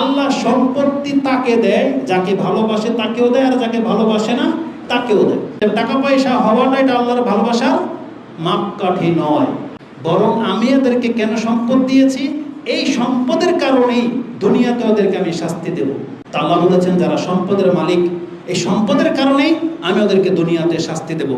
আল্লাহ সম্পত্তি তাকে দেয়, যাকে ভালোবাসে তাকেও দেয়, আর যাকে ভালোবাসে না, তাকেও দেয়। টাকা পয়সা হওয়াটা এটা আল্লাহর ভালোবাসার মাপকাঠি নয়। বরং আমি এদেরকে কেন সম্পদ দিয়েছি? এই সম্পদের কারণেই দুনিয়াতে ওদেরকে আমি শাস্তি দেব। তা আল্লাহ বলেছেন, যারা সম্পদের মালিক, এই সম্পদের কারণেই আমি ওদেরকে দুনিয়াতে শাস্তি দেব।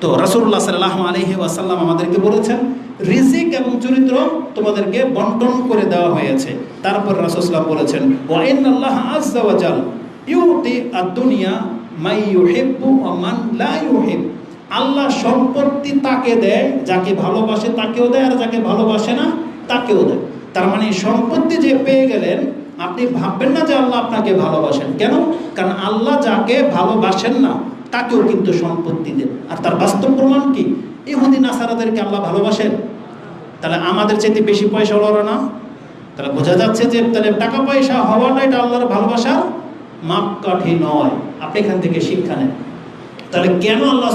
তো রাসূলুল্লাহ সাল্লাল্লাহু আলাইহি ওয়াসাল্লাম আমাদেরকে বলেছেন, রিজিক এবং চরিত্র তোমাদেরকে বন্টন করে দেওয়া হয়েছে। তারপর রাসূলুল্লাহ বলেছেন, ওয়া ইন্নাল্লাহ আযজা ওয়া জাল, ইউতি আদ-দুনিয়া মাই ইউহিব্বু মান লা ইউহিব। আল্লাহ সম্পত্তি তাকে দেয়, যাকে ভালোবাসে তাকেও দেয়, আর যাকে ভালোবাসে না তাকেও দেয়। তার মানে সম্পত্তি যে পেয়ে গেলেন আপনি ভাববেন না যে আল্লাহ আপনাকে ভালোবাসেন। কেন? কারণ আল্লাহ যাকে ভালোবাসেন না, তাকেও কিন্তু সম্পত্তি দেন। আর তার বাস্তব প্রমাণ কি? ইহুদি, নাসারাদেরকে আল্লাহ ভালোবাসেন? তাহলে আমাদের চাইতে বেশি পয়সা ওরা না? তাহলে বোঝা যাচ্ছে যে তাহলে টাকা পয়সা হওয়াটা এটা আল্লাহর ভালোবাসার মাপকাঠি নয়। আপনি এখান থেকে শিক্ষা নেন। তাহলে কেন আল্লাহ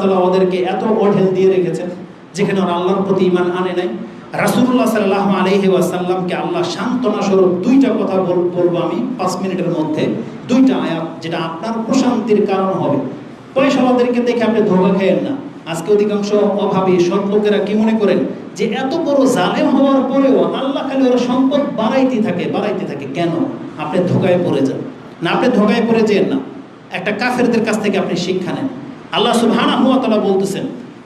তাআলা ওদেরকে এত অঢেল দিয়ে রেখেছেন? যেখানে ওরা আল্লাহর প্রতি ইমান আনে নাই। রাসূলুল্লাহ সাল্লাল্লাহু আলাইহি ওয়াসাল্লামকে আল্লাহ সান্ত্বনা স্বরূপ দুইটা কথা বল- বলব আমি পাঁচ মিনিটের মধ্যে। দুইটা আয়াত যেটা আপনার প্রশান্তির কারণ হবে। পয়সাওয়ালাদেরকে দেখে আপনি ধোকা খেয়েন না। আজকে অধিকাংশ অভাবী সৎ লোকেরা কি মনে করেন যে এত বড় জালেম হওয়ার পরেও আল্লাহ খালি ওরা সম্পদ বাড়াইতে থাকে বাড়াইতে থাকে। কেন? আপনি ধোকায় পড়ে যান। না, আপনি ধোকায় পড়ে যেন না। একটা কাফেরদের কাছ থেকে আপনি শিক্ষা নেন। আল্লাহ সুবহানাহু ওয়া তাআলা বলতেছেন,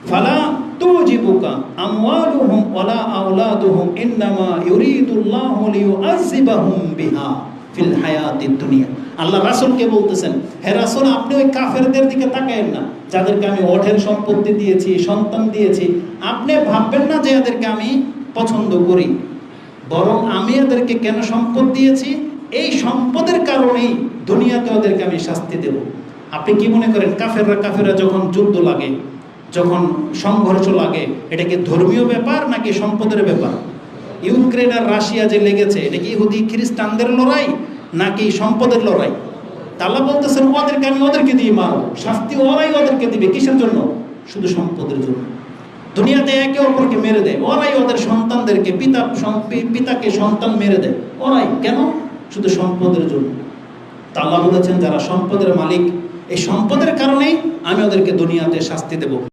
ফালা তুজিবুকা আল্লাহ বলতেছেন, হে আপনি ওই কাফেরদের দিকে না। যাদেরকে আমি অঢেল সম্পত্তি দিয়েছি, সন্তান দিয়েছি, আপনি ভাববেন না যে এদেরকে আমি পছন্দ করি। বরং আমি এদেরকে কেন সম্পদ দিয়েছি? এই সম্পদের কারণেই দুনিয়াতে ওদেরকে আমি শাস্তি দেব। আপনি কি মনে করেন, কাফেররা কাফেররা যখন যুদ্ধ লাগে যখন সংঘর্ষ লাগে, এটা কি ধর্মীয় ব্যাপার নাকি সম্পদের ব্যাপার? ইউক্রেন আর রাশিয়া যে লেগেছে, এটা কি ইহুদি খ্রিস্টানদের লড়াই নাকি সম্পদের লড়াই? তাল্লা বলতেছেন, ওদেরকে আমি ওদেরকে দিয়ে মারব শাস্তি ওরাই ওদেরকে দিবে। কিসের জন্য? শুধু সম্পদের জন্য। দুনিয়াতে একে অপরকে মেরে দেয়। ওরাই ওদের সন্তানদেরকে, পিতা পিতাকে সন্তান মেরে দেয়। ওরাই কেন? শুধু সম্পদের জন্য। তা আল্লাহ বলেছেন, যারা সম্পদের মালিক, এই সম্পদের কারণেই আমি ওদেরকে দুনিয়াতে শাস্তি দেব।